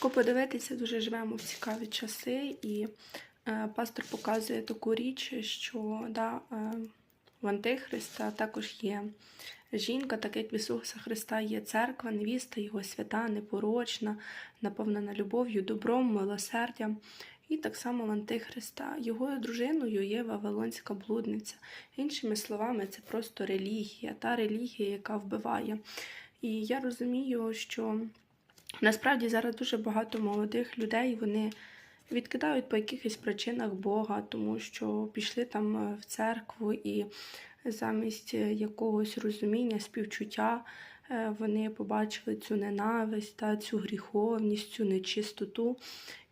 Тако подивитися, дуже живемо в цікаві часи, і е, пастор показує таку річ, що да, е, в Антихриста також є жінка, так як в Ісуса Христа є церква, невіста, його свята, непорочна, наповнена любов'ю, добром, милосердям. І так само в Антихриста. Його дружиною є Вавилонська блудниця. Іншими словами, це просто релігія, та релігія, яка вбиває. І я розумію, що насправді зараз дуже багато молодих людей вони відкидають по якихось причинах Бога, тому що пішли там е, в церкву і замість е, якогось розуміння, співчуття. е, Вони побачили цю ненависть, та цю гріховність, цю нечистоту.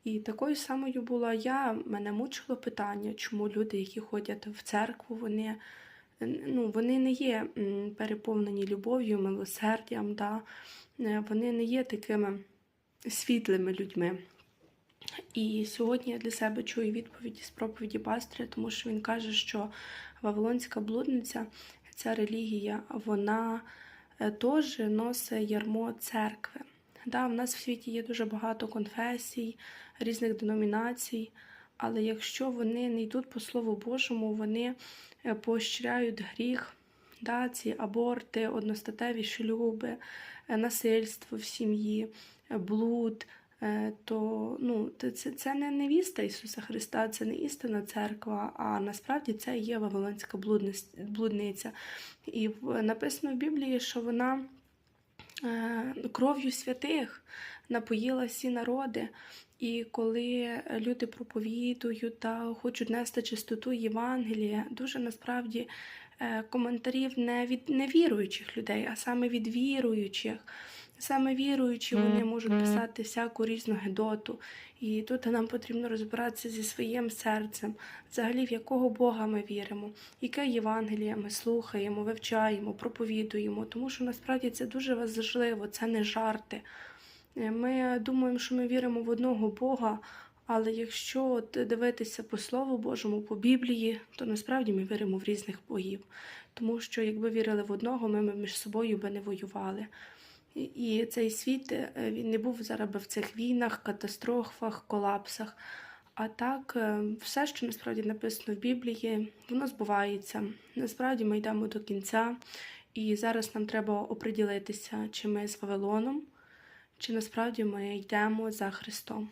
І такою самою була я. Мене мучило питання, чому люди, які ходять в церкву, вони, ну, вони не є переповнені любов'ю, милосердям, да? е, вони не є такими світлими людьми. І сьогодні я для себе чую відповіді з проповіді пастиря, тому що він каже, що Вавилонська блудниця, ця релігія, вона е, теж носить ярмо церкви. Да, в нас в світі є дуже багато конфесій, різних деномінацій, але якщо вони не йдуть по Слову Божому, вони е, поощряють гріх, да, ці аборти, одностатеві шлюби, е, насильство в сім'ї, е, блуд, то ну, це, це- не невіста Ісуса Христа, це не істинна церква, а насправді це є Вавилонська блудниця. І написано в Біблії, що вона кров'ю святих напоїла всі народи. І коли люди проповідують та хочуть нести чистоту Євангелія, дуже насправді е, коментарів не від невіруючих людей, а саме від віруючих. Саме віруючі вони можуть писати всяку різну гедоту. І тут нам потрібно розбиратися зі своїм серцем, взагалі в якого Бога ми віримо, яке Євангеліє ми слухаємо, вивчаємо, проповідуємо, тому що насправді це дуже важливо, це не жарти. Е, Ми думаємо, що ми віримо в одного Бога, але якщо дивитися по Слову Божому, по Біблії, то насправді ми віримо в різних богів. Тому що якби вірили в одного, ми між собою би не воювали. І- І цей світ е, він не був зараз би в цих війнах, катастрофах, колапсах. А так, е, все, що насправді написано в Біблії, воно збувається. Насправді ми йдемо до кінця, і зараз нам треба оприділитися, чи ми з Вавилоном, чи насправді ми йдемо за Христом.